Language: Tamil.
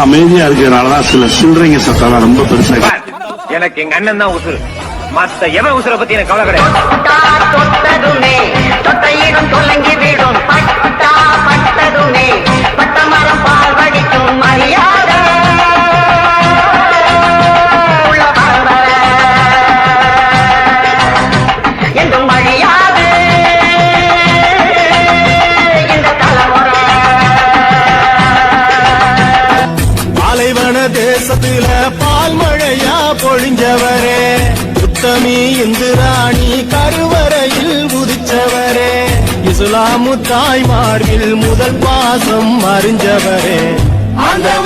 எல்லாம் அமைதியா இருக்கிறதுனாலதான் சில சில்லறைங்க சத்தம் ரொம்ப பெருசா எனக்கு எங்க அண்ணன் தான் உசுறு. மத்த எவன் உசுரை பத்தி எனக்கு கவலை கிடையாது. தேசத்துல பால் மழையா பொழிஞ்சவரே. உத்தமி இந்துராணி கருவறையில் உதிச்சவரே. இஸ்லாமு தாய் மார்பில் முதல் பாசம் அறிஞ்சவரே. அந்த